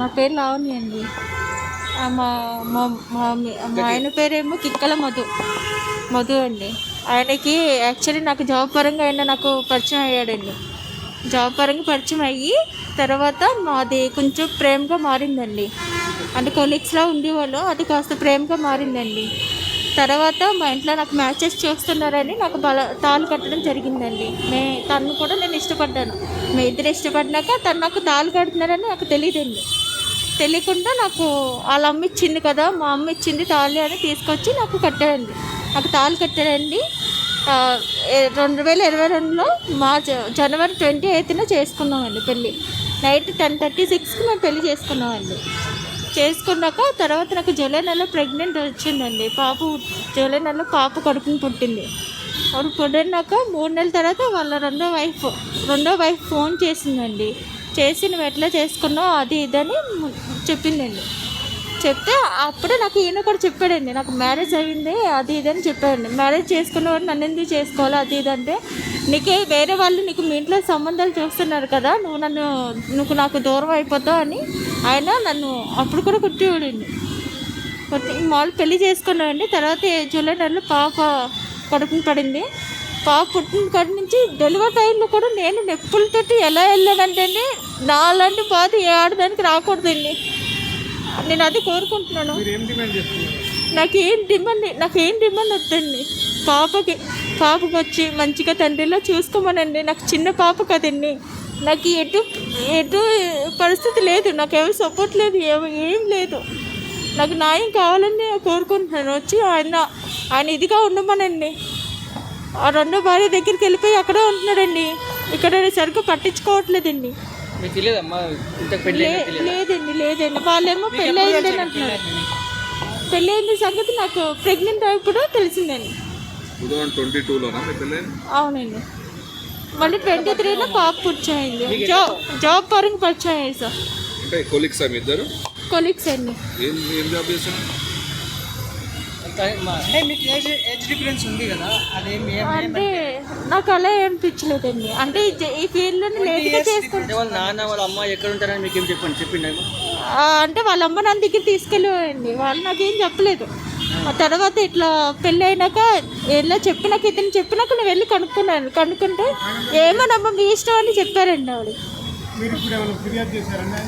నా పేరు లావణి అండి. మా మా మా ఆయన పేరేమో కిక్కల మధు మధు అండి. ఆయనకి యాక్చువల్లీ నాకు జాబ్ పరంగా ఆయన నాకు పరిచయం అయ్యాడండి. జాబ్ పరంగా పరిచయం అయ్యి తర్వాత మాది కొంచెం ప్రేమగా మారిందండి. అంటే కొలీగ్స్లా ఉండేవాళ్ళు అది కాస్త ప్రేమగా మారిందండి. తర్వాత మా ఇంట్లో నాకు మ్యాచెస్ చూస్తున్నారని నాకు బల తాళ్ళు కట్టడం జరిగిందండి. మే తను కూడా నేను ఇష్టపడ్డాను. మీ ఇద్దరు ఇష్టపడినాక తను నాకు తాళ్ళు కడుతున్నారని నాకు తెలియదండి. తెలియకుండా నాకు వాళ్ళ అమ్మ ఇచ్చింది కదా మా అమ్మ ఇచ్చింది తాళి అని తీసుకొచ్చి నాకు కట్టాడండి. నాకు తాళి కట్టాడండి. రెండు వేల ఇరవై రెండులో మార్చ్ జనవరి ట్వంటీ ఎయిత్న చేసుకున్నామండి పెళ్ళి. నైట్ టెన్ థర్టీ సిక్స్కి మేము పెళ్ళి చేసుకున్నామండి. చేసుకున్నాక తర్వాత నాకు జూలై నెలలో ప్రెగ్నెంట్ వచ్చిందండి. పాప జూలై నెలలో పాప కడుపుని పుట్టింది. అప్పుడు పుట్టినాక మూడు నెలల తర్వాత వాళ్ళ రెండో వైఫ్ రెండో వైఫ్ ఫోన్ చేసిందండి. చేసి నువ్వు ఎట్లా చేసుకున్నావు అది ఇదని చెప్పిందండి. చెప్తే అప్పుడే నాకు ఈయన కూడా చెప్పాడండి నాకు మ్యారేజ్ అయ్యింది అది ఇది అని చెప్పాడండి. మ్యారేజ్ చేసుకున్నవాడు నన్ను ఎందుకు చేసుకోవాలి అది ఇది అంటే నీకే వేరే వాళ్ళు నీకు మీ ఇంట్లో సంబంధాలు చూస్తున్నారు కదా నువ్వు నన్ను నువ్వు నాకు దూరం అయిపోతావు అని ఆయన నన్ను అప్పుడు కూడా కుట్టివాడండి. కొట్టి మామూలు పెళ్ళి చేసుకున్నామండి తర్వాత జూలై నెలలో పాప కడుపుని పడింది. పాప పుట్టిన కాడి నుంచి డెలివరీ టైంలో కూడా నేను నొప్పులతోటి ఎలా వెళ్ళానంటే నాలాంటి బాధ ఏ ఆడదానికి రాకూడదండి నేను అది కోరుకుంటున్నాను. మీరు ఏం డిమాండ్ నాకేం డిమాండ్ నాకేం డిమాండ్ వద్దండి. పాపకి పాపకి వచ్చి మంచిగా తండ్రిలో చూసుకోమనండి. నాకు చిన్న పాప కదండి. నాకు ఎటు ఎటు పరిస్థితి లేదు. నాకు ఎవరు సపోర్ట్ లేదు ఏం ఏం లేదు. నాకు న్యాయం కావాలని నేను కోరుకుంటున్నాను. వచ్చి ఆయన ఆయన ఇదిగా ఉండమనండి. ఆ రెండో భార్య దగ్గరికి వెళ్ళిపోయి అక్కడే ఉంటున్నాడండి. ఇక్కడ సరిగ్గా పట్టించుకోవట్లేదండి. మీకు తెలియదమ్మా? ఇంత పెళ్ళి లే- లేదండి లేదండి. వాళ్ళేమో పెళ్ళి అయిందని అంటున్నారు. పెళ్ళి అయిన సంగతి నాకు ప్రెగ్నెంట్ తెలిసిందండి. టూలోనా మీ పెళ్ళి? అవునండి. మళ్ళీ ట్వంటీ త్రీలో పాప పరిచయం జాబ్ జాబ్ పరంగా పరిచయం సార్. కొలీగ్స్ అండి. ఏం జాబ్ అంటే మీకు ఏజ్ ఏజ్ డిఫరెన్స్ ఉంది కదా అదేమి ఏం అంటే నాకు అలా అనిపించలేదండి అంటే ఈ ఫీల్డ్లో లేట్గా చేసుకుంటాను అంటే వాళ్ళ నాన్న వాళ్ళ అమ్మ ఎక్కడ ఉంటారని మీకు ఏం చెప్పండి చెప్పిండి అంటే వాళ్ళ అమ్మ నన్ను దగ్గర తీసుకెళ్ళేవాడండి వాళ్ళు నాకేం చెప్పలేదు. ఆ తర్వాత ఇట్లా పెళ్ళి అయినాక ఇలా చెప్పినాక ఇతను చెప్పినాక నేను వెళ్ళి కనుక్కున్నాను. కనుక్కుంటే ఏమోనమ్మా మీ ఇష్టం అని చెప్పారండి ఆవిడ. మీరు ఇప్పుడు ఏమైనా ఫిర్యాదు చేశారండి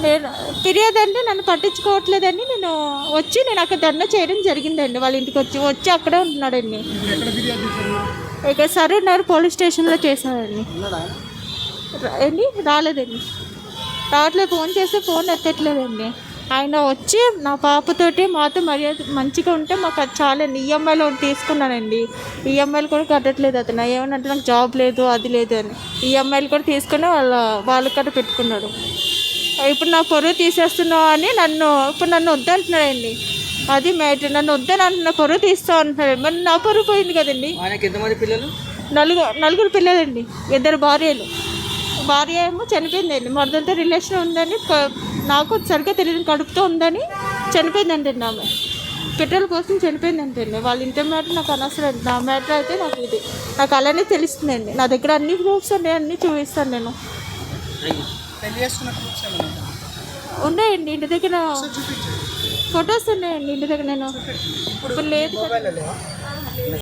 నేను ఫిర్యాదు అంటే నన్ను పట్టించుకోవట్లేదని నేను వచ్చి నేను అక్కడ ధర్నా చేయడం జరిగిందండి. వాళ్ళ ఇంటికి వచ్చి వచ్చి అక్కడే ఉంటున్నాడండి. ఇక సరూనగర్ పోలీస్ స్టేషన్లో చేశానండి ఏంటి? రాలేదండి. రావట్లేదు ఫోన్ చేస్తే ఫోన్ ఎత్తట్లేదండి. ఆయన వచ్చి నా పాపతోటి మాతో మర్యాద మంచిగా ఉంటే మాకు అది చాలండి. ఈఎంఐలో ఒకటి తీసుకున్నానండి. ఈఎంఐలు కూడా కట్టట్లేదు అతను. ఏమనంటే నాకు జాబ్ లేదు అది లేదు అని. ఈఎంఐలు కూడా తీసుకుని వాళ్ళ వాళ్ళ కట్ట పెట్టుకున్నాడు. ఇప్పుడు నా పొరుగు తీసేస్తున్నావు అని నన్ను ఇప్పుడు నన్ను వద్దంటున్నాడండి. అది మ్యాటర్. నన్ను వద్దని అంటున్నా పొరుగు తీస్తావు అంటున్నాడు. మరి నా పొరుగు పోయింది కదండి. ఎంతమంది పిల్లలు? నలుగురు నలుగురు పిల్లలండి. ఇద్దరు భార్యలు. భార్య ఏమో చనిపోయిందండి. మరదలతో రిలేషన్ ఉందని నాకు సరిగ్గా తెలియదు. కడుపుతో ఉందని చనిపోయిందండి ఆమె పెట్రోల్ కోసం చనిపోయిందంటండి. వాళ్ళ ఇంటి మ్యాటర్ నాకు అనవసరం. నా మ్యాటర్ అయితే నాకు ఇది నాకు అలానే తెలుస్తుందండి. నా దగ్గర అన్ని ప్రూఫ్స్ ఉన్నాయి అన్నీ చూపిస్తాను నేను. పెళ్ళి? ఉన్నాయండి ఇంటి దగ్గర ఫొటోస్ ఉన్నాయండి ఇంటి దగ్గర నేను. ఇప్పుడు లేదు.